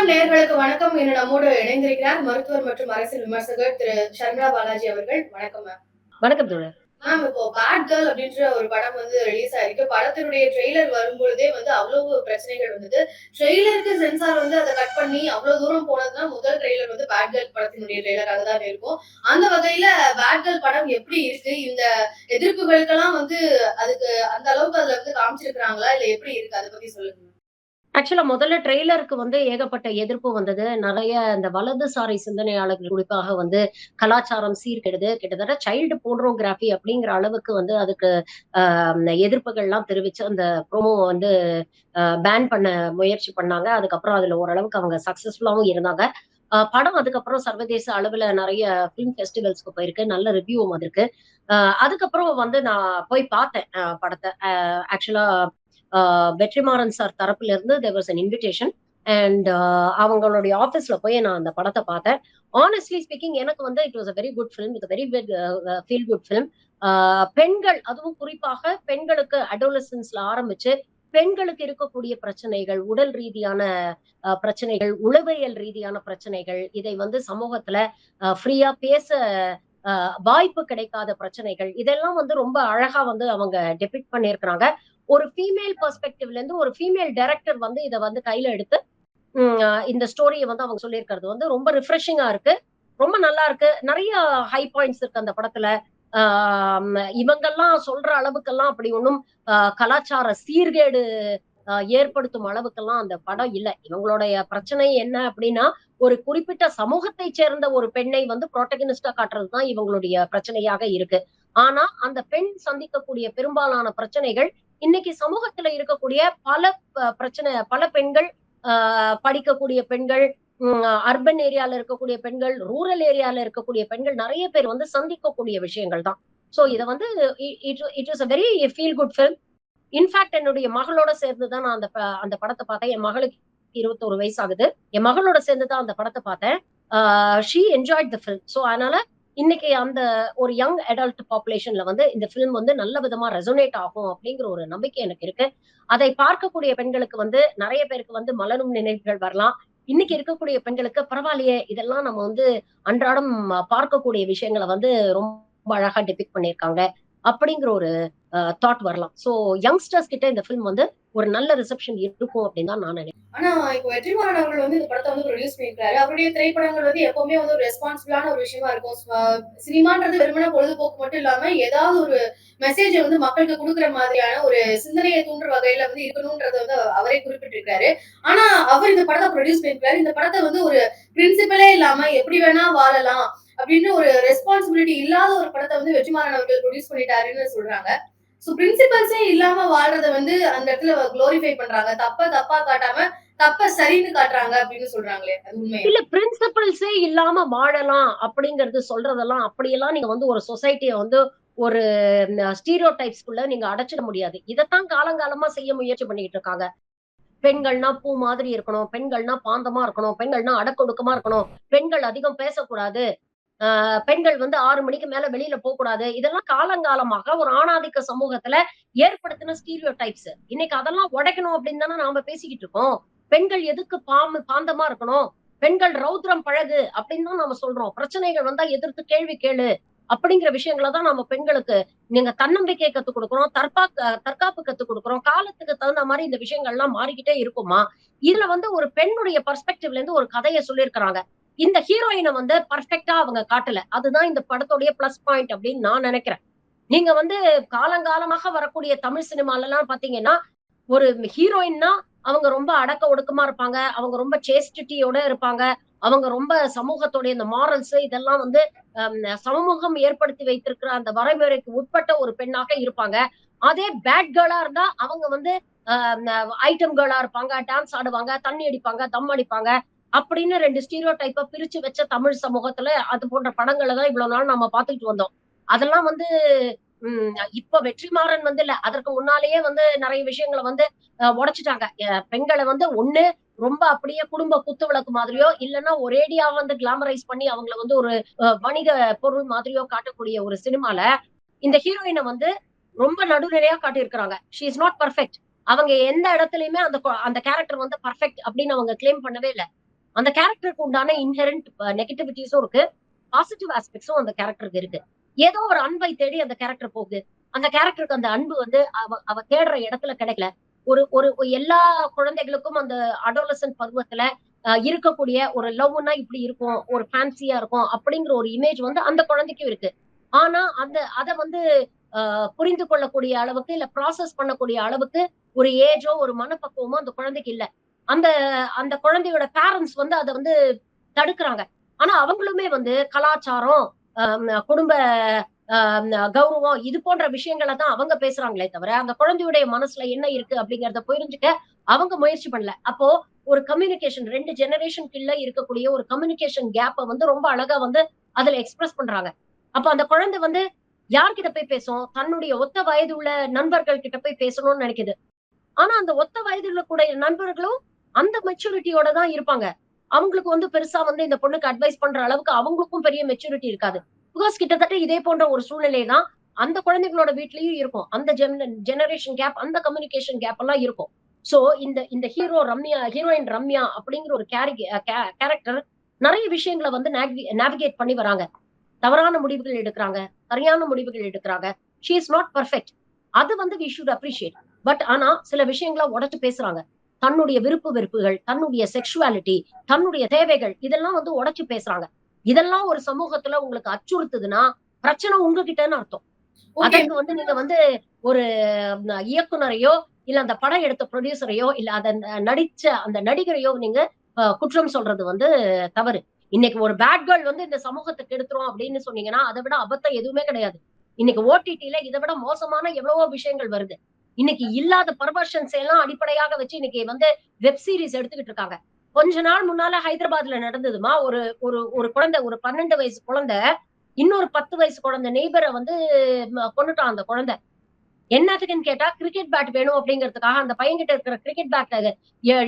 விஜயம் நேயர்களுக்கு வணக்கம் இன்று நம்மோடு இணைந்திருக்கிறார் மருத்துவர் மற்றும் அரசியல் விமர்சகர் திரு சந்திரா பாலாஜி அவர்கள். வணக்கம் மேம் வணக்கம் தோழர். மேம் இப்போ பேட் கேர்ள் அப்படின்ற ஒரு படம் வந்து ரிலீஸ் ஆயிருக்கு. படத்தினுடைய ட்ரெய்லர் வரும்பொழுதே வந்து அவ்வளவு பிரச்சனைகள் வந்தது. ட்ரெய்லருக்கு சென்சார் வந்து அதை கட் பண்ணி அவ்வளவு தூரம் போனதுன்னா முதல் ட்ரெய்லர் வந்து பேட் கேர்ள் படத்தினுடைய ட்ரெய்லராக தான் இருக்கும். அந்த வகையில பேட் கேர்ள் படம் எப்படி இருக்கு? இந்த எதிர்ப்புகளுக்கெல்லாம் வந்து அதுக்கு அந்த அளவுக்கு அதுல வந்து காமிச்சிருக்காங்களா இல்ல எப்படி இருக்கு? அதை பத்தி சொல்லுங்க. ஆக்சுவலா முதல்ல ட்ரெய்லருக்கு வந்து ஏகப்பட்ட எதிர்ப்பு வந்தது. நிறைய இந்த வலதுசாரி சிந்தனையாளர்கள் குறிப்பாக வந்து கலாச்சாரம் சீர்கெடுது. கிட்டத்தட்ட சைல்டு போர்னோகிராஃபி அப்படிங்கிற அளவுக்கு வந்து அதுக்கு எதிர்ப்புகள்லாம் தெரிவிச்சு அந்த ப்ரோமோ வந்து பேன் பண்ண முயற்சி பண்ணாங்க. அதுக்கப்புறம் அதுல ஓரளவுக்கு அவங்க சக்சஸ்ஃபுல்லாகவும் இருந்தாங்க. படம் அதுக்கப்புறம் சர்வதேச அளவுல நிறைய ஃபிலிம் ஃபெஸ்டிவல்ஸ்க்கு போயிருக்கு. நல்ல ரிவ்யூவும் வந்திருக்கு. அதுக்கப்புறம் வந்து நான் போய் பார்த்தேன் படத்தை. ஆக்சுவலா வெற்றிமாறன் சார் தரப்புல இருந்து there was an invitation and அவங்களுடைய ஆஃபீஸ்ல போய் நான் அந்த படத்தை பார்த்தேன். ஆனஸ்ட்லி ஸ்பீக்கிங் எனக்கு வந்து it was a very good film it very feel good film பெண்கள் அதுவும் குறிப்பாக பெண்களுக்கு அடோலசன்ஸ்ல ஆரம்பிச்சு பெண்களுக்கு இருக்கக்கூடிய பிரச்சனைகள் உடல் ரீதியான பிரச்சனைகள் உளவியல் ரீதியான பிரச்சனைகள் இதை வந்து சமூகத்துல ஃப்ரீயா பேச வாய்ப்பு கிடைக்காத பிரச்சனைகள் இதெல்லாம் வந்து ரொம்ப அழகா வந்து அவங்க டெபிட் பண்ணியிருக்கிறாங்க. ஒரு ஃபீமேல் பெர்ஸ்பெக்டிவ்ல இருந்து ஒரு ஃபீமேல் டைரக்டர் வந்து இதை வந்து கையில எடுத்து இந்த ஸ்டோரியை வந்து அவங்க சொல்லியிருக்கிறது வந்து ரொம்ப ரிஃப்ரெஷிங்கா இருக்கு. ரொம்ப நல்லா இருக்கு. நிறைய ஹை பாயிண்ட்ஸ் இருக்கு அந்த படத்துல. இவங்கெல்லாம் சொல்ற அளவுக்கெல்லாம் அப்படி ஒன்றும் கலாச்சார சீர்கேடு ஏற்படுத்தும் அளவுக்கெல்லாம் அந்த படம் இல்லை. இவங்களுடைய பிரச்சனை என்ன அப்படின்னா ஒரு குறிப்பிட்ட சமூகத்தை சேர்ந்த ஒரு பெண்ணை வந்து புரோட்டகனிஸ்டா காட்டுறது தான் இவங்களுடைய பிரச்சனையாக இருக்கு. ஆனா அந்த பெண் சந்திக்கக்கூடிய பெரும்பாலான பிரச்சனைகள் இன்னைக்கு சமூகத்துல இருக்கக்கூடிய பல பிரச்சனை பல பெண்கள் படிக்கக்கூடிய பெண்கள் அர்பன் ஏரியால இருக்கக்கூடிய பெண்கள் ரூரல் ஏரியால இருக்கக்கூடிய பெண்கள் நிறைய பேர் வந்து சந்திக்கக்கூடிய விஷயங்கள் தான். சோ இதை வந்து it is a very feel good film in fact என்னுடைய மகளோட சேர்ந்து தான் நான் அந்த அந்த படத்தை பார்த்தேன். என் மகளுக்கு இருபத்தோரு வயசு ஆகுது. என் மகளோட சேர்ந்து தான் அந்த படத்தை பார்த்தேன். She enjoyed the film so அதனால இன்னைக்கு அந்த ஒரு யங் அடல்ட் பாப்புலேஷன்ல வந்து இந்த ஃபிலிம் வந்து நல்ல விதமா ரெசோனேட் ஆகும் அப்படிங்கிற ஒரு நம்பிக்கை எனக்கு இருக்கு. அதை பார்க்கக்கூடிய பெண்களுக்கு வந்து நிறைய பேருக்கு வந்து மலரும் நினைவுகள் வரலாம். இன்னைக்கு இருக்கக்கூடிய பெண்களுக்கு பரவாயில்லையே இதெல்லாம் நம்ம வந்து அன்றாடம் பார்க்கக்கூடிய விஷயங்களை வந்து ரொம்ப அழகா டெபிக் பண்ணியிருக்காங்க. அப்படிங்கிற ஒரு தாட் வரலாம். சோ யங்ஸ்டர்ஸ் கிட்ட இந்த ஃபிலிம் வந்து ஒரு நல்ல ரிசப்ஷன் இருக்கும் அப்படின்னு தான் நான் நினைக்கிறேன். ஆனா இப்போ வெற்றிமாறன் அவர்கள் வந்து இந்த படத்தை வந்து ப்ரொடியூஸ் பண்ணிருக்காரு அவருடைய திரைப்படங்கள் வந்து எப்பவுமே வந்து ஒரு ரெஸ்பான்சிபிளான ஒரு விஷயமா இருக்கும். சினிமான்றது வெறுமன பொழுதுபோக்கு மட்டும் இல்லாம ஏதாவது ஒரு மெசேஜ் வந்து மக்களுக்கு கொடுக்குற மாதிரியான ஒரு சிந்தனையை தூண்டுற வகையில வந்து இருக்கணும்ன்றத வந்து அவரே குறிப்பிட்டிருக்காரு ஆனா அவர் இந்த படத்தை ப்ரொடியூஸ் பண்ணிருக்காரு இந்த படத்தை வந்து ஒரு பிரின்சிபலே இல்லாம எப்படி வேணா வாழலாம். அப்படின்னு ஒரு ரெஸ்பான்சிபிலிட்டி இல்லாத ஒரு படத்தை வந்து வெற்றிமாறன் அவர்கள் ப்ரொடியூஸ் பண்ணிட்டாருன்னு சொல்றாங்க. ஸோ பிரின்சிபல்ஸே இல்லாம வாழ்றத வந்து அந்த இடத்துல குளோரிஃபை பண்றாங்க. தப்ப தப்பா காட்டாம தப்ப சரின்னு காட்டுறாங்க அப்படின்னு சொல்றாங்களே உண்மை இல்ல பிரின்சிபல்ஸே இல்லாம வாழலாம் அப்படிங்கறது சொல்றதெல்லாம் அப்படியெல்லாம் நீங்க வந்து ஒரு சொசைட்டிய வந்து ஒரு ஸ்டீரியோ டைப்ஸ்குள்ள நீங்க அடைச்சிட முடியாது. இதைத்தான் காலங்காலமா செய்ய முயற்சி பண்ணிட்டு இருக்காங்க. பெண்கள்னா பூ மாதிரி இருக்கணும் பெண்கள்னா பாந்தமா இருக்கணும் பெண்கள்னா அடக்கொடுக்கமா இருக்கணும் பெண்கள் அதிகம் பேசக்கூடாது பெண்கள் வந்து ஆறு மணிக்கு மேல வெளியில போக கூடாது இதெல்லாம் காலங்காலமாக ஒரு ஆணாதிக்க சமூகத்துல ஏற்படுத்தின ஸ்டீரியோ டைப்ஸ் இன்னைக்கு அதெல்லாம் உடைக்கணும் அப்படின்னு தானே நாம பேசிக்கிட்டு இருக்கோம். பெண்கள் எதுக்கு பாம்பு பாந்தமா இருக்கணும்? பெண்கள் ரௌத்ரம் பழகு அப்படின்னு தான் நாம சொல்றோம். பிரச்சனைகள் வந்தா எதிர்த்து கேள்வி கேளு அப்படிங்கிற விஷயங்களை தான் நம்ம பெண்களுக்கு நீங்க தன்னம்பிக்கை கத்துக் கொடுக்குறோம் தற்பா தற்காப்பு கத்துக் கொடுக்குறோம் காலத்துக்கு தகுந்த மாதிரி இந்த விஷயங்கள்லாம் மாறிக்கிட்டே இருக்குமா? இதுல வந்து ஒரு பெண்ணுடைய பர்ஸ்பெக்டிவ்ல இருந்து ஒரு கதையை சொல்லியிருக்கிறாங்க. இந்த ஹீரோயினை வந்து பர்ஃபெக்டா அவங்க காட்டல. அதுதான் இந்த படத்துடைய பிளஸ் பாயிண்ட் அப்படின்னு நான் நினைக்கிறேன். நீங்க வந்து காலங்காலமாக வரக்கூடிய தமிழ் சினிமால எல்லாம் பாத்தீங்கன்னா ஒரு ஹீரோயின்னா அவங்க ரொம்ப அடக்க ஒடுக்கமா இருப்பாங்க. அவங்க ரொம்ப சேஸ்டிட்டியோட இருப்பாங்க. அவங்க ரொம்ப சமூகத்துடைய இந்த மாரல்ஸ் இதெல்லாம் வந்து சமூகம் ஏற்படுத்தி வைத்திருக்கிற அந்த வரைமுறைக்கு உட்பட்ட ஒரு பெண்ணாக இருப்பாங்க. அதே பேட் கேர்ளா இருந்தா அவங்க வந்து ஐட்டம் கேர்ளா இருப்பாங்க. டான்ஸ் ஆடுவாங்க தண்ணி அடிப்பாங்க தம் அடிப்பாங்க. அப்படின்னு ரெண்டு ஸ்டீரியோ டைப்பா பிரிச்சு வச்ச தமிழ் சமூகத்துல அது போன்ற படங்களை தான் இவ்வளவு நாள் நம்ம பாத்துக்கிட்டு வந்தோம். அதெல்லாம் வந்து உம் இப்ப வெற்றிமாறன் வந்து இல்ல அதற்கு முன்னாலேயே வந்து நிறைய விஷயங்களை வந்து உடைச்சிட்டாங்க. பெண்களை வந்து ஒண்ணு ரொம்ப அப்படியே குடும்ப குத்து விளக்கு மாதிரியோ இல்லைன்னா ஒரேடியா வந்து கிளாமரைஸ் பண்ணி அவங்கள வந்து ஒரு வணிக பொருள் மாதிரியோ காட்டக்கூடிய ஒரு சினிமால இந்த ஹீரோயினை வந்து ரொம்ப நடுநிலையா காட்டியிருக்கிறாங்க. ஷி இஸ் நாட் பர்ஃபெக்ட் அவங்க எந்த இடத்துலயுமே அந்த அந்த கேரக்டர் வந்து பர்ஃபெக்ட் அப்படின்னு அவங்க கிளைம் பண்ணவே இல்லை. அந்த கேரக்டருக்கு உண்டான இன்ஹெரண்ட் நெகட்டிவிட்டிஸும் இருக்கு. பாசிட்டிவ் ஆஸ்பெக்ட்ஸும் அந்த கேரக்டருக்கு இருக்கு. ஏதோ ஒரு அன்பை தேடி அந்த கேரக்டர் போகுது. அந்த கேரக்டருக்கு அந்த அன்பு வந்து அவ அவ தேடுற இடத்துல கிடைக்கல. ஒரு ஒரு எல்லா குழந்தைகளுக்கும் அந்த அடோலசன் பருவத்துல இருக்கக்கூடிய ஒரு லவ்னா இப்படி இருக்கும் ஒரு ஃபேன்சியா இருக்கும் அப்படிங்கிற ஒரு இமேஜ் வந்து அந்த குழந்தைக்கும் இருக்கு. ஆனா அந்த அதை வந்து புரிந்து கொள்ளக்கூடிய அளவுக்கு இல்ல ப்ராசஸ் பண்ணக்கூடிய அளவுக்கு ஒரு ஏஜோ ஒரு மனப்பக்குவமோ அந்த குழந்தைக்கு இல்ல. அந்த அந்த குழந்தையோட பேரண்ட்ஸ் வந்து அதை வந்து தடுக்கிறாங்க. ஆனா அவங்களுமே வந்து கலாச்சாரம் ஆஹ் குடும்ப ஆஹ் கௌரவம் இது போன்ற விஷயங்களை தான் அவங்க பேசுறாங்களே தவிர அந்த குழந்தையுடைய மனசுல என்ன இருக்கு அப்படிங்கறத புரிஞ்சுக்க அவங்க முயற்சி பண்ணல. அப்போ ஒரு கம்யூனிகேஷன் ரெண்டு ஜெனரேஷனுக்குள்ள இருக்கக்கூடிய ஒரு கம்யூனிகேஷன் கேப்பை வந்து ரொம்ப அழகா வந்து அதுல எக்ஸ்பிரஸ் பண்றாங்க. அப்ப அந்த குழந்தை வந்து யார்கிட்ட போய் பேசும்? தன்னுடைய ஒத்த வயது உள்ள நண்பர்கள் கிட்ட போய் பேசணும்னு நினைக்குது. ஆனா அந்த ஒத்த வயதுல கூட நண்பர்களும் அந்த மெச்சூரிட்டியோட தான் இருப்பாங்க. அவங்களுக்கு வந்து பெருசா வந்து இந்த பொண்ணுக்கு அட்வைஸ் பண்ற அளவுக்கு அவங்களுக்கும் பெரிய மெச்சூரிட்டி இருக்காது. பிகாஸ் கிட்டத்தட்ட இதே போன்ற ஒரு சூழ்நிலை தான் அந்த குழந்தைகளோட வீட்லயும் இருக்கும். அந்த ஜெனரேஷன் கேப் அந்த கம்யூனிகேஷன் கேப் எல்லாம் இருக்கும். சோ இந்த இந்த ஹீரோ ரம்யா ஹீரோயின் ரம்யா அப்படிங்கிற ஒரு கேரக்டர் நிறைய விஷயங்களை வந்து நேவிகேட் பண்ணி வராங்க. தவறான முடிவுகள் எடுக்கிறாங்க. சரியான முடிவுகள் எடுக்கிறாங்க. ஷி இஸ் நாட் பர்ஃபெக்ட் அது வந்து வி ஷுட் அப்ரிஷியேட் பட் ஆனா சில விஷயங்களை உடச்சு பேசுறாங்க. தன்னுடைய விருப்பு வெறுப்புகள் தன்னுடைய செக்ஷுவாலிட்டி தன்னுடைய தேவைகள் இதெல்லாம் வந்து உடைச்சு பேசுறாங்க. இதெல்லாம் ஒரு சமூகத்துல உங்களுக்கு அச்சுறுத்துதுன்னா பிரச்சனை உங்ககிட்டன்னு அர்த்தம். அதற்கு வந்து நீங்க வந்து ஒரு இயக்குனரையோ இல்ல அந்த படம் எடுத்த ப்ரொடியூசரையோ இல்ல அத நடிச்ச அந்த நடிகரையோ நீங்க குற்றம் சொல்றது வந்து தவறு. இன்னைக்கு ஒரு பேட் கேர்ள் வந்து இந்த சமூகத்துக்கு எடுத்துரும் அப்படின்னு சொன்னீங்கன்னா அதை விட அபத்தம் எதுவுமே கிடையாது. இன்னைக்கு ஓடிடில இதை விட மோசமான எவ்வளவோ விஷயங்கள் வருது. இன்னைக்கு இல்லாத பர்வர்ஷன்ஸ் எல்லாம் அடிப்படையாக வச்சு இன்னைக்கு வந்து வெப் சீரிஸ் எடுத்துக்கிட்டு இருக்காங்க. கொஞ்ச நாள் முன்னால ஹைதராபாத்ல நடந்ததுமா ஒரு ஒரு ஒரு குழந்தை ஒரு பன்னெண்டு வயசு குழந்தை இன்னொரு பத்து வயசு குழந்தை நெய்பரை வந்து கொண்டுட்டான் அந்த குழந்தை. என்னத்துக்குன்னு கேட்டா கிரிக்கெட் பேட் வேணும் அப்படிங்கிறதுக்காக அந்த பையன்கிட்ட இருக்கிற கிரிக்கெட் பேட்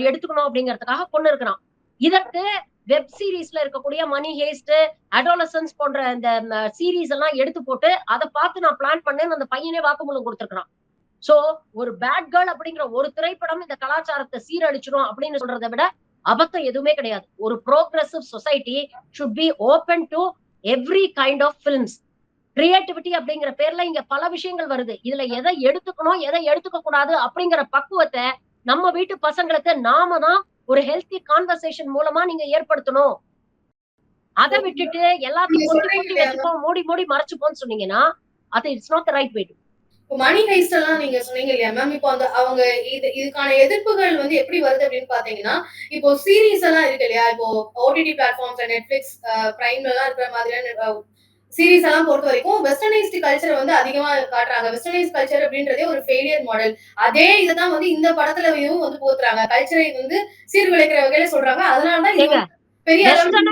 எடுத்துக்கணும் அப்படிங்கிறதுக்காக கொண்டு இருக்கிறான். இதற்கு வெப் சீரிஸ்ல இருக்கக்கூடிய மணி ஹேஸ்ட் அடோலசன்ஸ் போன்ற இந்த சீரீஸ் எல்லாம் எடுத்து போட்டு அதை பார்த்து நான் பிளான் பண்ணேன்னு அந்த பையனே வாக்குமூலம் கொடுத்துருக்கான் சோ ஒரு பேட் கேர்ள் அப்படிங்கிற ஒரு திரைப்படம் இந்த கலாச்சாரத்தை சீரழிச்சிடும் அப்படின்னு சொல்றதை விட அபத்தம் எதுவுமே கிடையாது. ஒரு progressive society should be open to every kind of films creativity அப்படிங்கிற பேர்ல இங்க பல விஷயங்கள் வருது. இதுல எதை எடுத்துக்கணும் எதை எடுத்துக்க கூடாது அப்படிங்கிற பக்குவத்தை நம்ம வீட்டு பசங்களுக்கு நாம தான் ஒரு ஹெல்த்தி கான்வர்சேஷன் மூலமா நீங்க ஏற்படுத்தணும். அதை விட்டுட்டு எல்லாத்தையும் மூடி மூடி மறைச்சுப்போம்னு சொன்னீங்கன்னா அது it's not the right way money heist எல்லாம் நீங்க சொன்னீங்க இல்லையா மேம் இப்போ அந்த அவங்க இது இதுக்கான எதிர்ப்புகள் வந்து எப்படி வருது அப்படின்னு பாத்தீங்கன்னா இப்போ சீரீஸ் எல்லாம் இருக்கு இல்லையா? இப்போ ஓடிடி பிளாட்ஃபார்ம்ஸ் நெட்ஃபிளிக்ஸ் பிரைம்ல எல்லாம் இருக்கிற மாதிரியான சீரீஸ் எல்லாம் பொறுத்த வரைக்கும் வெஸ்டர்னைஸ்ட் கல்ச்சர் வந்து அதிகமா காட்டுறாங்க. வெஸ்டர்னைஸ் கல்ச்சர் அப்படின்றதே ஒரு ஃபெயிலியர் மாடல் அதே இதுதான் வந்து இந்த படத்துலயும் வந்து போத்துறாங்க கல்ச்சரை வந்து சீர்குலைக்கிற வகையில சொல்றாங்க. அதனாலதான் பெரிய அளவுல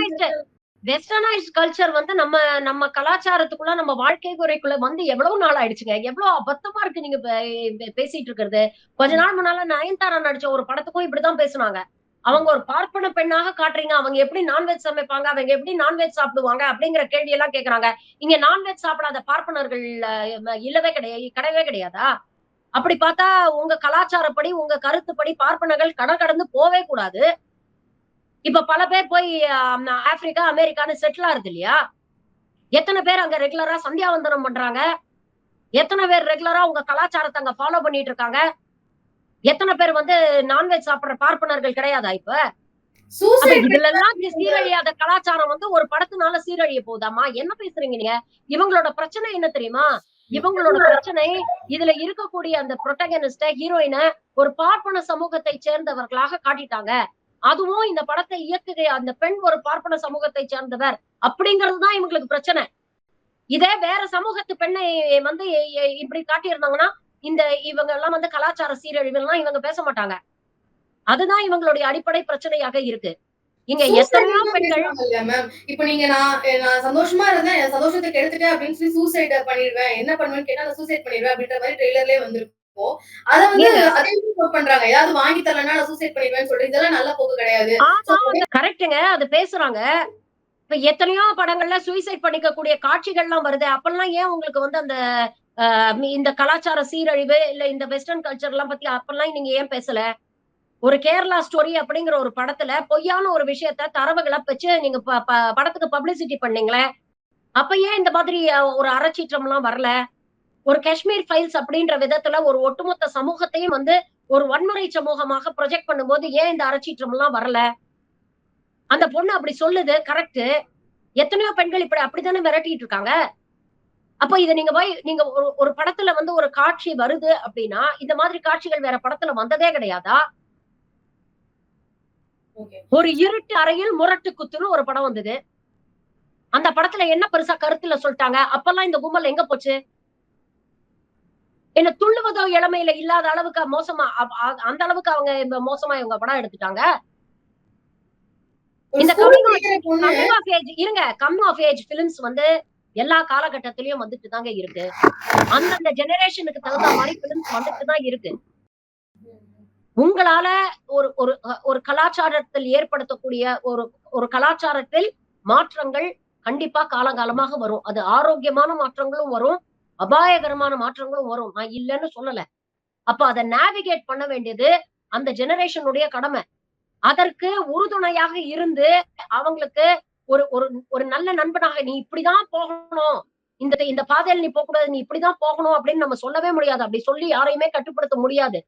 வெஸ்டர்னைஸ் கல்ச்சர் வந்து நம்ம நம்ம கலாச்சாரத்துக்குள்ள நம்ம வாழ்க்கை முறைக்குள்ள வந்து எவ்வளவு நாள் ஆயிடுச்சுங்க? எவ்வளவு அபத்தமா இருக்கு நீங்க பே- பேசிட்டு இருக்கிறது கொஞ்ச நாள் முன்னால நயன்தாரா நடிச்ச ஒரு படத்துக்கும் இப்படிதான் பேசுனாங்க. அவங்க ஒரு பார்ப்பன பெண்ணாக காட்டுறீங்க. அவங்க எப்படி நான்வெஜ் சமைப்பாங்க? அவங்க எப்படி நான்வெஜ் சாப்பிடுவாங்க? அப்படிங்கிற கேள்வி எல்லாம் கேக்குறாங்க. இங்க நான்வெஜ் சாப்பிடாத பார்ப்பனர்கள் இல்லவே கிடையாது கிடையவே கிடையாதா? அப்படி பார்த்தா உங்க கலாச்சாரப்படி உங்க கருத்துப்படி பார்ப்பனர்கள் கடல் கடந்து போவே கூடாது. இப்ப பல பேர் போய் ஆப்பிரிக்கா அமெரிக்கான்னு செட்டில் ஆகுது இல்லையா? எத்தனை பேர் அங்க ரெகுலரா சந்தியாவந்தனம் பண்றாங்க? எத்தனை பேர் ரெகுலரா உங்க கலாச்சாரத்தை அங்க ஃபாலோ பண்ணிட்டு இருக்காங்க? எத்தனை பேர் வந்து நான்வெஜ் சாப்பிடுற பார்ப்பனர்கள் கிடையாதா இப்ப? அப்ப சூசைட் இதுல எல்லாம் இந்த சீரழியாத கலாச்சாரம் வந்து ஒரு படத்துனால சீரழிய போகுதாமா என்ன பேசுறீங்க நீங்க? இவங்களோட பிரச்சனை என்ன தெரியுமா? இவங்களோட பிரச்சனை இதுல இருக்கக்கூடிய அந்த புரோட்டகனிஸ்ட ஹீரோயினை ஒரு பார்ப்பன சமூகத்தை சேர்ந்தவர்களாக காட்டிட்டாங்க. அதுவும் இந்த படத்தை இயக்குகிற அந்த பெண் ஒரு பார்ப்பன சமூகத்தை சேர்ந்தவர். அப்படிங்கறதுதான் இவங்களுக்கு பிரச்சனை. இதே வேற சமூகத்து பெண்ணை வந்து இப்படி காட்டியிருந்தாங்கன்னா இந்த இவங்க எல்லாம் வந்து கலாச்சார சீரழிவு எல்லாம் இவங்க பேச மாட்டாங்க. அதுதான் இவங்களுடைய அடிப்படை பிரச்சனையாக இருக்கு. இங்க எத்தனையோ பெண்கள் இப்போ நீங்க நான் நான் சந்தோஷமா இருந்தேன். என் சந்தோஷத்தை கெடுத்துட்டேன் அப்படின்னு சொல்லி சூசைட் பண்ணிடுவேன். என்ன பண்ணுவேன்னு கேட்டா நான் சூசைட் பண்ணிடுவேன் அப்படின்ற மாதிரி ட்ரெய்லர்லயே வந்திருக்கும் அத வந்து ஏங்க? அதே சப்போர்ட் பண்றாங்க. ஏதாவது வாங்கி தரலன்னா நான் சூசைட் பண்ணிடுவேன்னு சொல்லிட்டு இதெல்லாம் நல்ல போக்கு கிடையாது. கரெக்டுங்க அது பேசுறாங்க. இப்ப எத்தனையோ படங்கள்ல சூசைட் பண்ணிக்கக்கூடிய காட்சிகள்லாம் வருது. அப்பெல்லாம் ஏன் உங்களுக்கு வந்து அந்த இந்த கலாச்சார சீரழிவு இல்ல இந்த வெஸ்டர்ன் கல்ச்சர் எல்லாம் பத்தி அப்பெல்லாம் நீங்க ஏன் பேசல? ஒரு கேரளா ஸ்டோரி அப்படிங்கிற ஒரு படத்துல பொய்யான ஒரு விஷயத்த தரவுகளை வச்சு நீங்க படத்துக்கு பப்ளிசிட்டி பண்ணீங்களே. அப்ப ஏன் இந்த மாதிரி ஒரு அறச்சீற்றம் எல்லாம் வரல? ஒரு காஷ்மீர் ஃபைல்ஸ் அப்படின்ற விதத்துல ஒரு ஒட்டுமொத்த சமூகத்தையும் வந்து ஒரு வன்முறை சமூகமாக ப்ரொஜெக்ட் பண்ணும்போது ஏன் இந்த அறச்சீற்றம் எல்லாம் வரல? அந்த பொண்ணு அப்படி சொல்லுது கரெக்ட் எத்தனையோ பெண்கள் இப்படி அப்படித்தானே மிரட்டிட்டு இருக்காங்க? அப்ப இத நீங்க போய் நீங்க ஒரு ஒரு படத்துல வந்து ஒரு காட்சி வருது அப்படின்னா இந்த மாதிரி காட்சிகள் வேற படத்துல வந்ததே கிடையாதா? ஒரு இருட்டு அறையில் முரட்டு குத்துன்னு ஒரு படம் வந்தது. அந்த படத்துல என்ன பெருசா கருத்துல சொல்லிட்டாங்க? அப்பெல்லாம் இந்த கும்பல் எங்க போச்சு? என்ன துள்ளுவதோ இளமையில இல்லாத அளவுக்கு மோசமா அந்த அளவுக்கு அவங்க இந்த மோசமா இவங்க படம் எடுத்துட்டாங்க. இந்த கம்மிங் ஆஃப் ஏஜ் இருங்க கம்மிங் ஆஃப் ஏஜ் பிலிம்ஸ் வந்து எல்லா காலகட்டத்திலயும் வந்துட்டு தாங்க இருக்கு. அந்தந்த ஜெனரேஷனுக்கு தகுந்த மாதிரி பிலிம்ஸ் வந்துட்டு தான் இருக்கு. உங்களால ஒரு ஒரு ஒரு கலாச்சாரத்தில் ஏற்படுத்தக்கூடிய ஒரு ஒரு கலாச்சாரத்தில் மாற்றங்கள் கண்டிப்பா காலகாலமாக வரும். அது ஆரோக்கியமான மாற்றங்களும் வரும். அபாயகரமான மாற்றங்களும் வரும். நான் இல்லைன்னு சொல்லல. அப்ப அதை நேவிகேட் பண்ண வேண்டியது அந்த ஜெனரேஷனுடைய கடமை. அதற்கு உறுதுணையாக இருந்து அவங்களுக்கு ஒரு ஒரு ஒரு நல்ல நண்பனாக நீ இப்படிதான் போகணும். இந்த இந்த பாதையில நீ போக கூடாது நீ இப்படிதான் போகணும் அப்படின்னு நம்ம சொல்லவே முடியாது. அப்படி சொல்லி யாரையுமே கட்டுப்படுத்த முடியாது.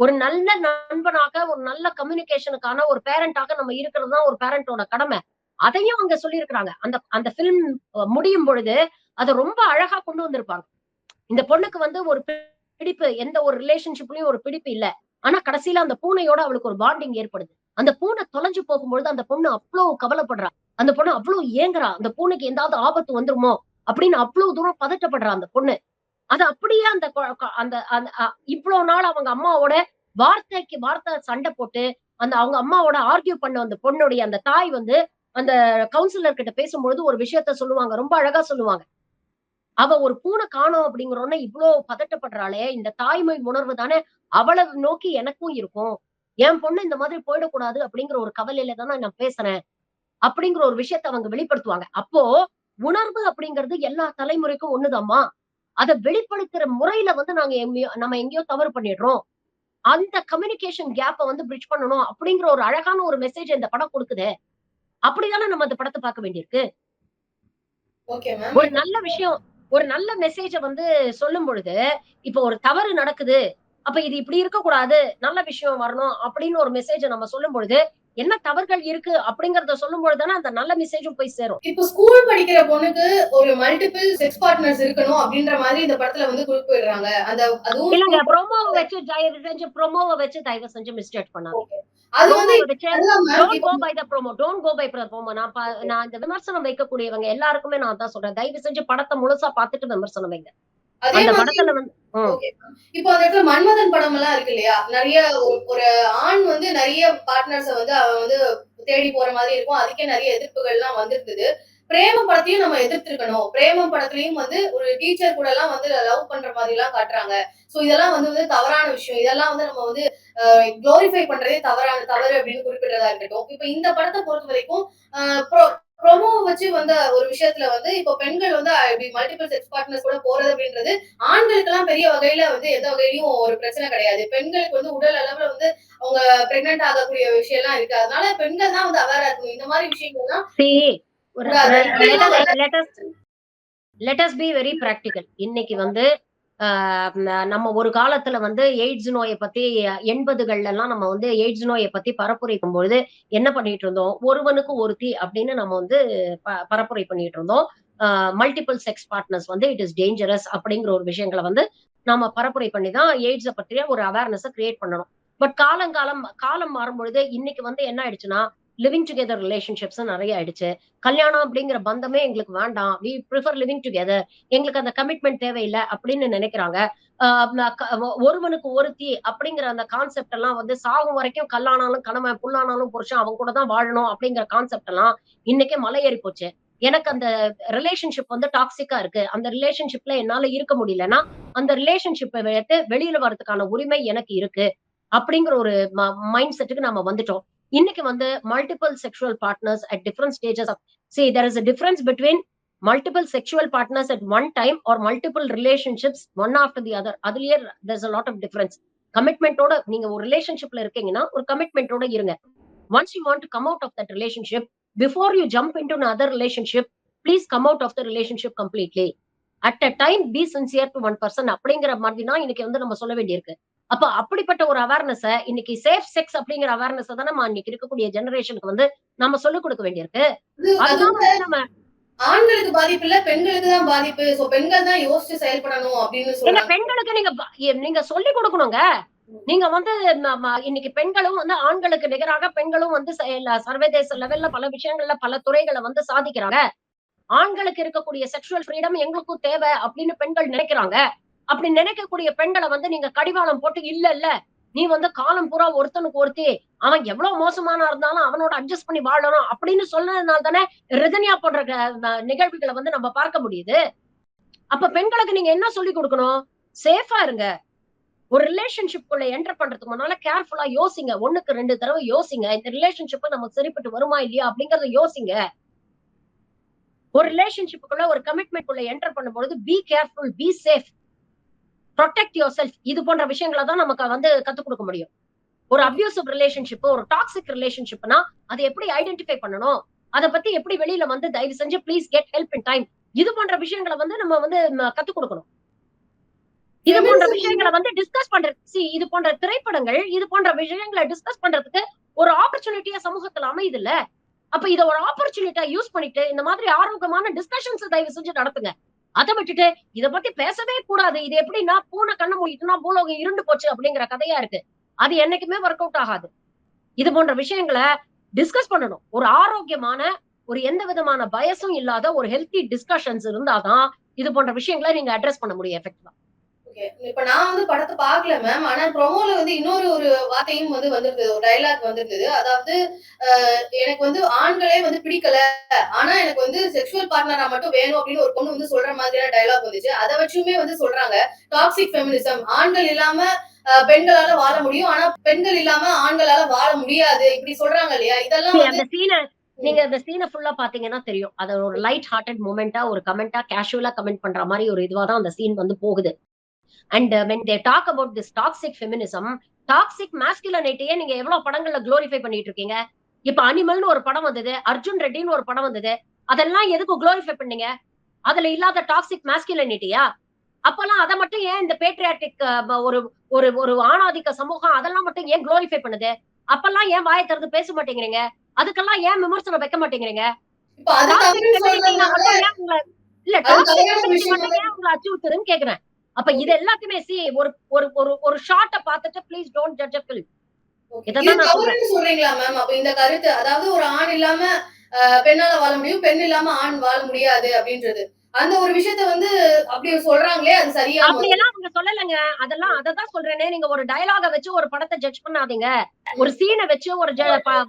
ஒரு நல்ல நண்பனாக ஒரு நல்ல கம்யூனிகேஷனுக்கான ஒரு பேரண்டாக நம்ம இருக்கிறது தான் ஒரு பேரண்டோட கடமை. அதையும் அங்க சொல்லியிருக்கிறாங்க. அந்த அந்த பிலிம் முடியும் பொழுது அதை ரொம்ப அழகா கொண்டு வந்திருப்பாங்க. இந்த பொண்ணுக்கு வந்து ஒரு பிடிப்பு எந்த ஒரு ரிலேஷன்ஷிப்லயும் ஒரு பிடிப்பு இல்ல. ஆனா கடைசியில அந்த பூனையோட அவளுக்கு ஒரு பாண்டிங் ஏற்படுது. அந்த பூனை தொலைஞ்சு போகும்பொழுது அந்த பொண்ணு அவ்வளவு கவலைப்படுறா. அந்த பொண்ணு அவ்வளவு ஏங்குறா. அந்த பூனைக்கு எந்தாவது ஆபத்து வந்துருமோ? அப்படின்னு அவ்வளவு தூரம் பதட்டப்படுறா அந்த பொண்ணு. அது அப்படியே அந்த அந்த அந்த இவ்வளவு நாள் அவங்க அம்மாவோட வார்த்தைக்கு வார்த்தை சண்டை போட்டு அந்த அவங்க அம்மாவோட ஆர்கியூ பண்ண அந்த பொண்ணுடைய அந்த தாய் வந்து அந்த கவுன்சிலர் கிட்ட பேசும்பொழுது ஒரு விஷயத்த சொல்லுவாங்க. ரொம்ப அழகா சொல்லுவாங்க. அவ ஒரு பூனை காணோம் அப்படிங்கிறோன்னா இவ்வளவு பதட்டப்படுறாளே இந்த தாய்மை உணர்வு தானே அவளை நோக்கி எனக்கும் இருக்கும். என் பொண்ணு இந்த மாதிரி போயிடக்கூடாது அப்படிங்கிற ஒரு கவலையில தானே நான் பேசுறேன் அப்படிங்கிற ஒரு விஷயத்த அவங்க வெளிப்படுத்துவாங்க. அப்போ உணர்வு அப்படிங்கிறது எல்லா தலைமுறைக்கும் ஒண்ணுதாம்மா. அதை வெளிப்படுத்துற முறையில வந்து நாங்க எங்கேயோ நம்ம எங்கேயோ தவறு பண்ணிடுறோம். அந்த கம்யூனிகேஷன் கேப்ப வந்து பிரிட்ஜ் பண்ணணும் அப்படிங்கிற ஒரு அழகான ஒரு மெசேஜ் இந்த படம் கொடுக்குது. அப்படிதானே நம்ம அந்த படத்தை பார்க்க வேண்டியிருக்கு. ஒரு நல்ல விஷயம். ஒரு நல்ல மெசேஜ வந்து சொல்லும் பொழுது இப்ப ஒரு தவறு நடக்குது அப்ப இது இப்படி இருக்க கூடாது நல்ல விஷயம் வரணும் அப்படின்னு ஒரு மெசேஜ நம்ம சொல்லும் பொழுது என்ன தவறுகள் இருக்கு அப்படிங்கறத சொல்லும் பொழுதுதானே அந்த நல்ல மெசேஜும் போய் சேரும். இப்போ ஸ்கூல் படிக்கிற பொண்ணுக்கு ஒரு மல்டிபிள் செக்ஸ் பார்ட்னர்ஸ் இருக்கணும் அப்படின்ற மாதிரி இந்த படத்துல வந்து குறிப்பிடுறாங்க. அந்த அதுவும் இல்லங்க ப்ரோமோவை வச்சு தயவு செஞ்சு ப்ரோமோவை வச்சு தயவு செஞ்சு மிஸ்டேக் பண்ணாங்க அது வந்து go by the promo don't go by promo நான் நான் இந்த விமர்சனம் வைக்கக்கூடியவங்க எல்லாருக்குமே நான் தான் சொல்றேன். தயவு செஞ்சு படத்தை முழுசா பார்த்துட்டு விமர்சனம் வைங்க. அந்த படத்துல வந்து. இப்போ அந்த இடத்துல மன்மதன் படம் எல்லாம் இருக்கு இல்லையா? நிறைய ஒரு- ஆண் வந்து நிறைய பார்ட்னர்ஸ வந்து அவன் வந்து தேடி போற மாதிரி இருக்கும். அதுக்கே நிறைய எதிர்ப்புகள் எல்லாம் வந்திருந்தது. பிரேம படத்தையும் நம்ம எதிர்த்திருக்கணும். பிரேம படத்துலயும் வந்து ஒரு டீச்சர் கூட எல்லாம் வந்து லவ் பண்ற மாதிரி எல்லாம் காட்டுறாங்க. சோ இதெல்லாம் வந்து வந்து தவறான விஷயம். இதெல்லாம் வந்து நம்ம வந்து குளோரிஃபை பண்றதே தவறான தவறு அப்படின்னு குறிப்பிட்டதா இருக்கட்டும். இப்போ இந்த படத்தை பொறுத்த வரைக்கும் ப்ரொமோ வச்சு வந்த ஒரு விஷயத்துல வந்து இப்போ பெண்கள் வந்து இப்படி மல்டிபிள் செக்ஸ் பார்ட்னர்ஸ் கூட போறது அப்படின்றது ஆண்களுக்கு எல்லாம் பெரிய வகையில வந்து எந்த வகையிலயும் ஒரு பிரச்சனை கிடையாது. பெண்களுக்கு வந்து உடல் அளவுல வந்து அவங்க பிரெக்னென்ட் ஆகக்கூடிய விஷயம் எல்லாம் இருக்கு அதனால பெண்கள் தான் வந்து அவேரா இருக்கணும். இந்த மாதிரி விஷயங்கள்லாம் Us be very practical. இன்னைக்கு வந்து நம்ம ஒரு காலத்துல வந்து எய்ட்ஸ் நோயை பத்தி எண்பதுகள்ல எல்லாம் நம்ம வந்து எய்ட்ஸ் நோயை பத்தி பரப்புரைக்கும் பொழுது என்ன பண்ணிட்டு இருந்தோம்? ஒருவனுக்கு ஒருத்தி அப்படின்னு நம்ம வந்து ப- பரப்புரை பண்ணிட்டு இருந்தோம். மல்டிபிள் செக்ஸ் பார்ட்னர்ஸ் வந்து இட் இஸ் டேஞ்சரஸ் அப்படிங்கிற ஒரு விஷயங்களை வந்து நாம பரப்புரை பண்ணி தான் எய்ட்ஸை பற்றிய ஒரு அவேர்னஸை கிரியேட் பண்ணணும். பட் காலங்காலம் காலம் மாறும் பொழுது இன்னைக்கு வந்து என்ன ஆயிடுச்சுன்னா லிவிங் டுகெதர் ரிலேஷன்ஷிப்ஸ் நிறைய ஆயிடுச்சு. கல்யாணம் அப்படிங்கிற பந்தமே எங்களுக்கு வேண்டாம். வி ப்ரிஃபர் லிவிங் டுகெதர் எங்களுக்கு அந்த கமிட்மெண்ட் தேவையில்லை அப்படின்னு நினைக்கிறாங்க. ஆஹ் ஒருவனுக்கு ஒருத்தி அப்படிங்கிற அந்த கான்செப்ட் எல்லாம் வந்து சாகும் வரைக்கும் கல்லானாலும் கணவன் புல்லானாலும் புருஷன் அவங்க கூட தான் வாழணும் அப்படிங்கிற கான்செப்ட் எல்லாம் இன்னைக்கே மலையேறி போச்சு. எனக்கு அந்த ரிலேஷன்ஷிப் வந்து டாக்ஸிக்கா இருக்கு. அந்த ரிலேஷன்ஷிப்ல என்னால இருக்க முடியலன்னா அந்த ரிலேஷன்ஷிப்பை எடுத்து வெளியில வர்றதுக்கான உரிமை எனக்கு இருக்கு. அப்படிங்கிற ஒரு மைண்ட் செட்டுக்கு நம்ம வந்துட்டோம். இன்னைக்கு வந்து multiple sexual partners at different stages of see there is a difference between multiple sexual partners at one time or multiple relationships one after the other அதுலயே there's a lot of difference கமிட்மெண்டோட நீங்க ஒரு ரிலேஷன்ஷிப்ல இருக்கீங்கன்னா ஒரு கமிட்மெண்டோட இருங்க. Once you want come out of that relationship before you jump into other relationship please come out of the relationship completely at a time be sincere to one person அப்படிங்கிற மாதிரி தான் இன்னைக்கு வந்து நம்ம சொல்ல வேண்டியிருக்கு. அப்ப அப்படிப்பட்ட ஒரு அவேர்னஸ இன்னைக்கு சேஃப் செக்ஸ் அப்படிங்கிற அவேர்னஸ் தான் நம்ம இன்னைக்கு இருக்கக்கூடிய ஜெனரேஷனுக்கு வந்து நம்ம சொல்லிக் கொடுக்க வேண்டியிருக்கு. அதுதான் நம்ம ஆண்களுக்கு பாதிப்பு இல்ல பெண்களுக்கு தான் பாதிப்பு. சோ பெண்கள் தான் யோசிச்சு செயல்படணும் அப்படின்னு பெண்களுக்கு நீங்க நீங்க சொல்லி கொடுக்கணுங்க. நீங்க வந்து இன்னைக்கு பெண்களும் வந்து ஆண்களுக்கு நிகராக பெண்களும் வந்து சர்வதேச லெவல்ல பல விஷயங்கள்ல பல துறைகளை வந்து சாதிக்கிறாங்க. ஆண்களுக்கு இருக்கக்கூடிய செக்ஷுவல் ஃப்ரீடம் எங்களுக்கும் தேவை அப்படின்னு பெண்கள் நினைக்கிறாங்க. அப்படி நினைக்கக்கூடிய பெண்களை வந்து நீங்க கடிவாளம் போட்டு இல்ல இல்ல நீ வந்து காலம் பூரா ஒருத்தனுக்கு ஒருத்தி. அவன் எவ்வளவு மோசமானா இருந்தாலும் அவனோட அட்ஜஸ்ட் பண்ணி வாழணும். அப்படின்னு சொன்னதுனால தானே ரிதன்யா போன்ற நிகழ்வுகளை வந்து நம்ம பார்க்க முடியுது. அப்ப பெண்களுக்கு நீங்க என்ன சொல்லி கொடுக்கணும்? சேஃபா இருங்க. ஒரு ரிலேஷன்ஷிப் குள்ள என்டர் பண்றதுக்கு முன்னால கேர்ஃபுல்லா யோசிங்க. ஒண்ணுக்கு ரெண்டு தடவை யோசிங்க. இந்த ரிலேஷன்ஷிப் நமக்கு சரிப்பட்டு வருமா இல்லையா அப்படிங்கறத யோசிங்க. ஒரு ரிலேஷன்ஷிப்புக்குள்ள ஒரு கமிட்மெண்ட் குள்ள என்டர் பண்ணும்பொழுது be careful be safe protect yourself இது போன்ற விஷயங்களை தான் நமக்கு வந்து கத்துக் கொடுக்க முடியும். ஒரு அபியூசிவ் ரிலேஷன்ஷிப் ஒரு டாக்ஸிக் ரிலேஷன்ஷிப்னா அதை எப்படி ஐடென்டிஃபை பண்ணணும்? அதை பத்தி எப்படி வெளியில வந்து தயவு செஞ்சு please get help in time இது போன்ற விஷயங்களை வந்து நம்ம வந்து கத்துக் கொடுக்கணும். இது போன்ற விஷயங்களை வந்து டிஸ்கஸ் பண்றது இது போன்ற திரைப்படங்கள் இது போன்ற விஷயங்களை டிஸ்கஸ் பண்றதுக்கு ஒரு ஆப்பர்ச்சுனிட்டியா சமூகத்துல அமையுது இல்ல அப்ப இத ஒரு ஆப்பர்ச்சுனிட்டியா யூஸ் பண்ணிட்டு இந்த மாதிரி ஆரோக்கியமான டிஸ்கஷன்ஸ் தயவு செஞ்சு நடத்துங்க. அதை விட்டுட்டு இத பத்தி பேசவே கூடாது. இது எப்படின்னா பூனை கண்ணை மூடிட்டுனா பூலோகம் இருண்டு போச்சு அப்படிங்கிற கதையா இருக்கு. அது என்னைக்குமே ஒர்க் அவுட் ஆகாது. இது போன்ற விஷயங்களை டிஸ்கஸ் பண்ணணும். ஒரு ஆரோக்கியமான ஒரு எந்த விதமான பயசும் இல்லாத ஒரு ஹெல்த்தி டிஸ்கஷன்ஸ் இருந்தாதான் இது போன்ற விஷயங்களை நீங்க அட்ரஸ் பண்ண முடியும் எஃபெக்டிவா இப்ப நான் வந்து படத்தை பார்க்கல மேம் ஆனா ப்ரோமோல வந்து இன்னொரு ஒரு வார்த்தையும் வந்து வந்திருந்தது ஒரு டைலாக் வந்திருந்தது. அதாவது எனக்கு வந்து ஆண்களே வந்து பிடிக்கல. ஆனா எனக்கு வந்து செக்ஷுவல் பார்ட்னரா மட்டும் வேணும் அப்படின்னு ஒரு பொண்ணு வந்து சொல்ற மாதிரியான டைலாக் வந்துச்சு. அதை வச்சுமே வந்து சொல்றாங்க டாக்ஸிக் ஃபெமினிசம் ஆண்கள் இல்லாம பெண்களால வாழ முடியும். ஆனா பெண்கள் இல்லாம ஆண்களால வாழ முடியாது. இப்படி சொல்றாங்க இல்லையா? இதெல்லாம் வந்து அந்த சீனை நீங்க அந்த சீனை ஃபுல்லா பாத்தீங்கன்னா தெரியும். அது ஒரு லைட் ஹார்ட்டட் மூமெண்டா ஒரு கமெண்டா கேஷுவலா கமெண்ட் பண்ற மாதிரி ஒரு இதுவா தான் அந்த சீன் வந்து போகுது. And when they talk about this toxic feminism toxic masculinityயே நீங்க எவ்வளவு படங்கள்ல குளோரிஃபை பண்ணிட்டு இருக்கீங்க இப்ப அனிமல்னு ஒரு படம் வந்தது அர்ஜுன் ரெட்டின்னு ஒரு படம் வந்தது அதெல்லாம் எதுக்கு குளோரிஃபை பண்ணீங்க? அதுல இல்லாத டாக்ஸிக் masculinityயா? அப்பெல்லாம் அதை மட்டும் ஏன் இந்த பேட்ரியாட்டிக் ஒரு ஒரு ஒரு ஆணாதிக்க சமூகம் அதெல்லாம் மட்டும் ஏன் குளோரிஃபை பண்ணுது? அப்பெல்லாம் ஏன் வாயை திறந்து பேச மாட்டேங்கிறீங்க? அதுக்கெல்லாம் ஏன் விமர்சனம் வைக்க மாட்டேங்கிறீங்க? இல்ல ஏன் உங்களை அச்சுறுத்துதுன்னு கேக்குறேன். அப்ப இது எல்லாத்தையுமே சி ஒரு ஒரு ஒரு ஒரு ஷார்ட்ட பார்த்துட்டு please don't judge a film சொல்றீங்களா மேம் அப்ப இந்த கருத்து அதாவது ஒரு ஆண் இல்லாம பெண்ணால வாழ முடியும் பெண் இல்லாம ஆண் வாழ முடியாது அப்படின்றது. அந்த ஒரு விஷயத்த வந்து அப்படி சொல்றாங்களே அது சரியா அப்படி எல்லாம் அவங்க சொல்லலைங்க. அதெல்லாம் அததான் சொல்றேனே. நீங்க ஒரு டயலாக வச்சு ஒரு படத்தை ஜட்ஜ் பண்ணாதீங்க. ஒரு சீனை வச்சு ஒரு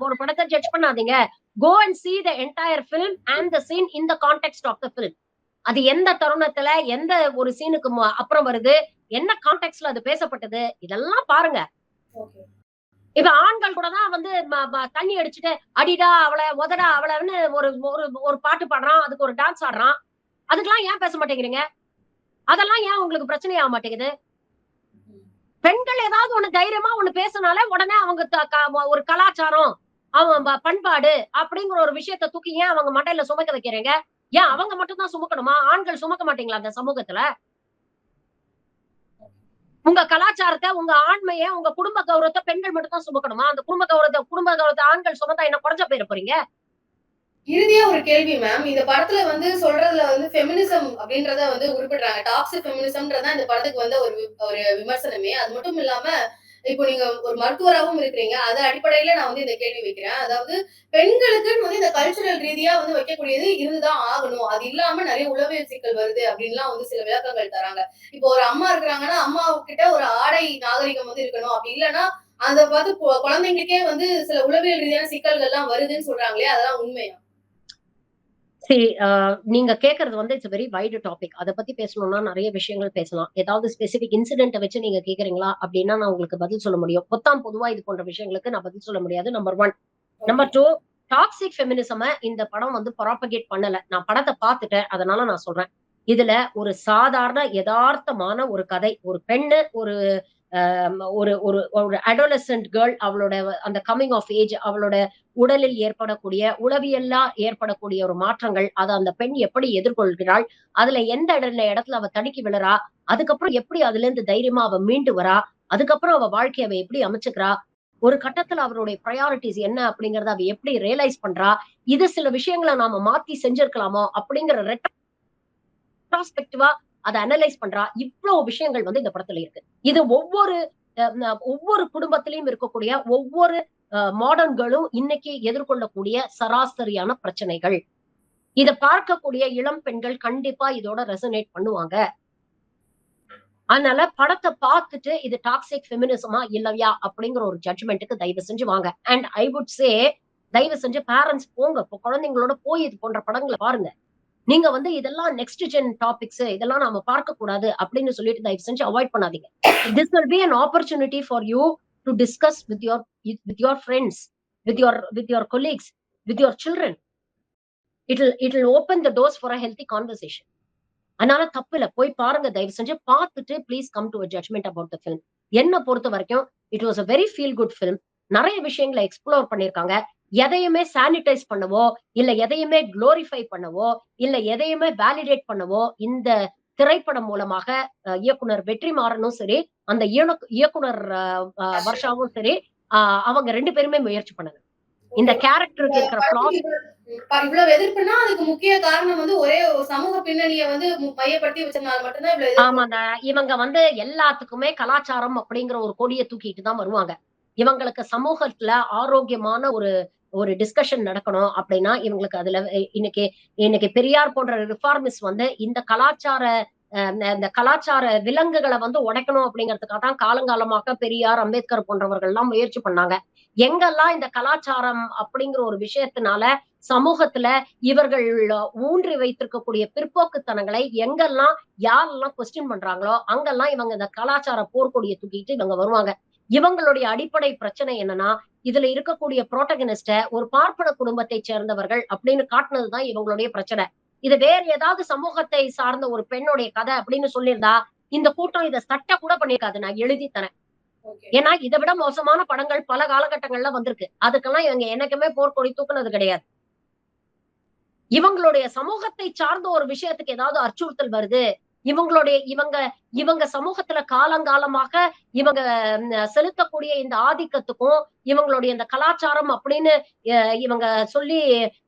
ஒரு படத்தை ஜட்ஜ் பண்ணாதீங்க. Go and see the entire film and the scene in the context of the film. அது எந்த தருணத்துல எந்த ஒரு சீனுக்கு அப்புறம் வருது என்ன கான்டெக்ட்ல அது பேசப்பட்டது இதெல்லாம் பாருங்க. இப்ப ஆண்கள் கூட தான் வந்து தண்ணி அடிச்சுட்டு அடிடா அவளை உதடா அவளைன்னு ஒரு ஒரு ஒரு பாட்டு பாடுறான் அதுக்கு ஒரு டான்ஸ் ஆடுறான். அதுக்கெல்லாம் ஏன் பேச மாட்டேங்கிறீங்க? அதெல்லாம் ஏன் உங்களுக்கு பிரச்சனை ஆக மாட்டேங்குது? பெண்கள் ஏதாவது ஒண்ணு தைரியமா ஒண்ணு பேசினாலே உடனே அவங்க ஒரு கலாச்சாரம் அவன் பண்பாடு அப்படிங்கிற ஒரு விஷயத்த தூக்கி ஏன் அவங்க மண்டையில சுமக்க வைக்கிறீங்க? ஏன் அவங்க மட்டும் தான் சுமக்கணுமா? ஆண்கள் சுமக்க மாட்டீங்களா அந்த சமூகத்துல? உங்க கலாச்சாரத்தை உங்க ஆண்மைய உங்க குடும்ப கௌரவத்தை பெண்கள் மட்டும் தான் சுமக்கணுமா? அந்த குடும்ப கௌரவத்தை குடும்ப கௌரவத்தை ஆண்கள் சுமந்தா என்ன குறைஞ்ச போயிட போறீங்க? இறுதியா ஒரு கேள்வி மேம் இந்த படத்துல வந்து சொல்றதுல வந்து ஃபெமினிசம் அப்படின்றத வந்து குறிப்பிடுறாங்க. டாக்ஸிக் ஃபெமினிசம்ன்றத இந்த படத்துக்கு வந்து ஒரு ஒரு விமர்சனமே. அது மட்டும் இல்லாம இப்போ நீங்க ஒரு மருத்துவராகவும் இருக்கிறீங்க அது அடிப்படையில நான் வந்து இந்த கேள்வி வைக்கிறேன். அதாவது பெண்களுக்குன்னு வந்து இந்த கல்ச்சுரல் ரீதியா வந்து வைக்கக்கூடியது இருந்துதான் ஆகணும். அது இல்லாம நிறைய உளவியல் சிக்கல் வருது அப்படின்லாம் வந்து சில விளக்கங்கள் தராங்க. இப்போ ஒரு அம்மா இருக்கிறாங்கன்னா அம்மா கிட்ட ஒரு ஆடை நாகரிகம் வந்து இருக்கணும். அப்படி இல்லைன்னா அதை பார்த்து குழந்தைங்களுக்கே வந்து சில உளவியல் ரீதியான சிக்கல்கள்லாம் வருதுன்னு சொல்றாங்களே அதெல்லாம் உண்மையா? சரி நீங்க கேக்குறது வந்து இட்ஸ் வெரி வைடு டாபிக் அதை பத்தி பேசணும்னா நிறைய விஷயங்கள் பேசலாம். ஏதாவது ஸ்பெசிபிக் இன்சிடென்ட்டை வச்சு நீங்க கேக்குறீங்களா? அப்படின்னா நான் உங்களுக்கு பதில் சொல்ல முடியும். மொத்தம் பொதுவா இது போன்ற விஷயங்களுக்கு நான் பதில் சொல்ல முடியாது. Number one number two toxic feminism இந்த படம் வந்து ப்ராபகேட் பண்ணல. நான் படத்தை பார்த்துட்டேன். அதனால நான் சொல்றேன். இதுல ஒரு சாதாரண யதார்த்தமான ஒரு கதை. ஒரு பெண்ணு ஒரு ஒரு ஒரு ஒரு அடோலசன்ட் கேர்ள் அவளோட அந்த கம்மிங் ஆஃப் ஏஜ் அவளோட உடலில் ஏற்படக்கூடிய உளவியல்லா ஏற்படக்கூடிய ஒரு மாற்றங்கள் அதை அந்த பெண் எப்படி எதிர்கொள்கிறாள் அதுல எந்த இடத்துல இடத்துல அவ தடுக்கி விழறா அதுக்கப்புறம் எப்படி அதுல இருந்து தைரியமா அவ மீண்டு வரா அதுக்கப்புறம் அவ வாழ்க்கைய அவ எப்படி அமைச்சுக்கிறா ஒரு கட்டத்துல அவருடைய ப்ரையாரிட்டிஸ் என்ன அப்படிங்கறத அவ எப்படி ரியலைஸ் பண்றா இது சில விஷயங்களை நாம மாத்தி செஞ்சிருக்கலாமோ அப்படிங்கிற ரெட்ராஸ்பெக்டிவா அதை அனலைஸ் பண்றா இவ்வளவு விஷயங்கள் வந்து இந்த படத்துல இருக்கு. இது ஒவ்வொரு ஒவ்வொரு குடும்பத்திலயும் இருக்கக்கூடிய ஒவ்வொரு மாடர்ன்களும் இன்னைக்கு எதிர்கொள்ளக்கூடிய சராசரியான பிரச்சனைகள். இத பார்க்கக்கூடிய இளம் பெண்கள் கண்டிப்பா இதோட ரெசனேட் பண்ணுவாங்க. அதனால படத்தை பார்த்துட்டு இது டாக்ஸிக் ஃபெமினிசமா இல்லையா அப்படிங்கிற ஒரு ஜட்மெண்ட்டுக்கு தயவு செஞ்சு வாங்க. அண்ட் ஐ வுட் சே தயவு செஞ்சு பேரண்ட்ஸ் போங்க. இப்போ குழந்தைங்களோட போய் இது போன்ற படங்களை பாருங்க. நீங்க வந்து இதெல்லாம் நெக்ஸ்ட் ஜென் டாபிக்ஸ் இதெல்லாம் நாம பார்க்க கூடாது அப்படின்னு சொல்லிட்டு தயவு செஞ்சு அவாய்ட் பண்ணாதீங்க. This will be an opportunity for you to discuss with your with your friends with your with your colleagues with your children it it'll open the doors for a healthy conversation அதனால தப்பு இல்ல. போய் பாருங்க தயவு செஞ்சு. பார்த்துட்டு please come to judgement about the film என்ன பொறுத்த வரைக்கும் it was a very feel good film நிறைய விஷயங்களை எக்ஸ்ப்ளோர் பண்ணிருக்காங்க எதையுமே சானிடைஸ் பண்ணவோ இல்ல எதையுமே குளோரிஃபை பண்ணவோ இல்ல எதையுமே வேலிடேட் பண்ணவோ இந்த திரைப்படம் மூலமாக இயக்குனர் வெற்றிமாறனும் சரி அந்த இயக்கு- இயக்குனர் வர்ஷாவும் சரி அவங்க ரெண்டு பேருமே முயற்சி பண்ணாங்க. இந்த கேரக்டருக்கு இருக்கிற இவ்வளவு எதிர்ப்புனா அதுக்கு முக்கிய காரணம் வந்து ஒரே சமூக பின்னணியை வந்து மையப்படுத்தி வச்சனால மட்டும்தான். ஆமாங்க. இவங்க வந்து எல்லாத்துக்குமே கலாச்சாரம் அப்படிங்கிற ஒரு கொடியை தூக்கிட்டு தான் வருவாங்க. இவங்களுக்கு சமூகத்துல ஆரோக்கியமான ஒரு ஒரு டிஸ்கஷன் நடக்கணும் அப்படின்னா இவங்களுக்கு அதுல இன்னைக்கு இன்னைக்கு பெரியார் போன்ற ரிஃபார்மிஸ் வந்து இந்த கலாச்சார இந்த- இந்த கலாச்சார விலங்குகளை வந்து உடைக்கணும் அப்படிங்கிறதுக்காக தான் காலங்காலமாக பெரியார் அம்பேத்கர் போன்றவர்கள் எல்லாம் முயற்சி பண்ணாங்க. எங்கெல்லாம் இந்த கலாச்சாரம் அப்படிங்கிற ஒரு விஷயத்தினால சமூகத்துல இவர்கள் ஊன்றி வைத்திருக்கக்கூடிய பிற்போக்குத்தனங்களை எங்கெல்லாம் யாரெல்லாம் கொஸ்டின் பண்றாங்களோ அங்கெல்லாம் இவங்க இந்த கலாச்சார போர்க்கொடியை தூக்கிட்டு இவங்க வருவாங்க. இவங்களுடைய அடிப்படை பிரச்சனை என்னன்னா இதுல இருக்கக்கூடிய புரோட்டகனிஸ்ட ஒரு பார்ப்பன குடும்பத்தை சேர்ந்தவர்கள் அப்படின்னு காட்டுனதுதான் இவங்களுடைய பிரச்சனை. இது வேற ஏதாவது சமூகத்தை சார்ந்த ஒரு பெண்ணுடைய கதை அப்படின்னு சொல்லியிருந்தா இந்த கூட்டம் இதை சட்ட கூட பண்ணிருக்காது நான் எழுதி தரேன். ஏன்னா இதை விட மோசமான படங்கள் பல காலகட்டங்கள்ல வந்திருக்கு. அதுக்கெல்லாம் இவங்க என்னைக்குமே போர்க்கொடி தூக்குனது கிடையாது. இவங்களுடைய சமூகத்தை சார்ந்த ஒரு விஷயத்துக்கு ஏதாவது அச்சுறுத்தல் வருது இவங்களுடைய இவங்க இவங்க சமூகத்துல காலங்காலமாக இவங்க செலுத்தக்கூடிய இந்த ஆதிக்கத்துக்கும் இவங்களுடைய இந்த கலாச்சாரம் அப்படின்னு இவங்க சொல்லி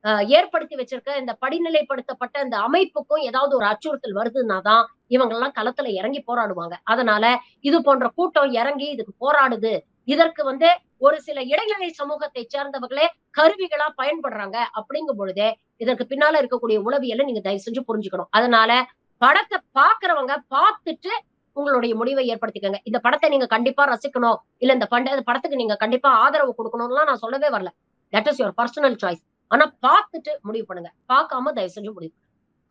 அஹ், ஏற்படுத்தி வச்சிருக்க இந்த படிநிலைப்படுத்தப்பட்ட இந்த அமைப்புக்கும் ஏதாவது ஒரு அச்சுறுத்தல் வருதுன்னா தான் இவங்க எல்லாம் களத்துல இறங்கி போராடுவாங்க. அதனால இது போன்ற கூட்டம் இறங்கி இதுக்கு போராடுது. இதற்கு வந்து ஒரு சில இடைநிலை சமூகத்தை சேர்ந்தவர்களே கருவிகளா பயன்படுறாங்க. அப்படிங்கும் பொழுதே இதற்கு பின்னால இருக்கக்கூடிய உளவியலை நீங்க தயவு செஞ்சு புரிஞ்சுக்கணும். அதனால படத்தை பாக்குறவங்க பார்த்துட்டு உங்களுடைய முடிவை ஏற்படுத்திக்கங்க. இந்த படத்தை நீங்க கண்டிப்பா ரசிக்கணும். இல்ல இந்த பண்ட படத்துக்கு நீங்க கண்டிப்பா ஆதரவு கொடுக்கணும்லாம் நான் சொல்லவே வரல. That is your personal choice ஆனா பார்த்துட்டு முடிவு பண்ணுங்க. பார்க்காம தயவு செஞ்சு முடிவு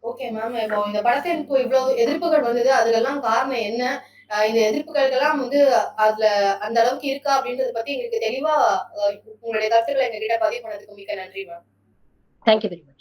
ஓகே மேம் இப்போ இந்த படத்திற்கு இவ்வளவு எதிர்ப்புகள் வந்தது. அதுக்கெல்லாம் காரணம் என்ன? இந்த எதிர்ப்புகளுக்கெல்லாம் வந்து அதுல அந்த அளவுக்கு இருக்கா அப்படின்றத பத்தி எங்களுக்கு தெளிவா உங்களுடைய கருத்துக்களை எங்ககிட்ட பதிவு பண்ணதுக்கு மிக்க நன்றி மேம் தேங்க்யூ வெரி மச்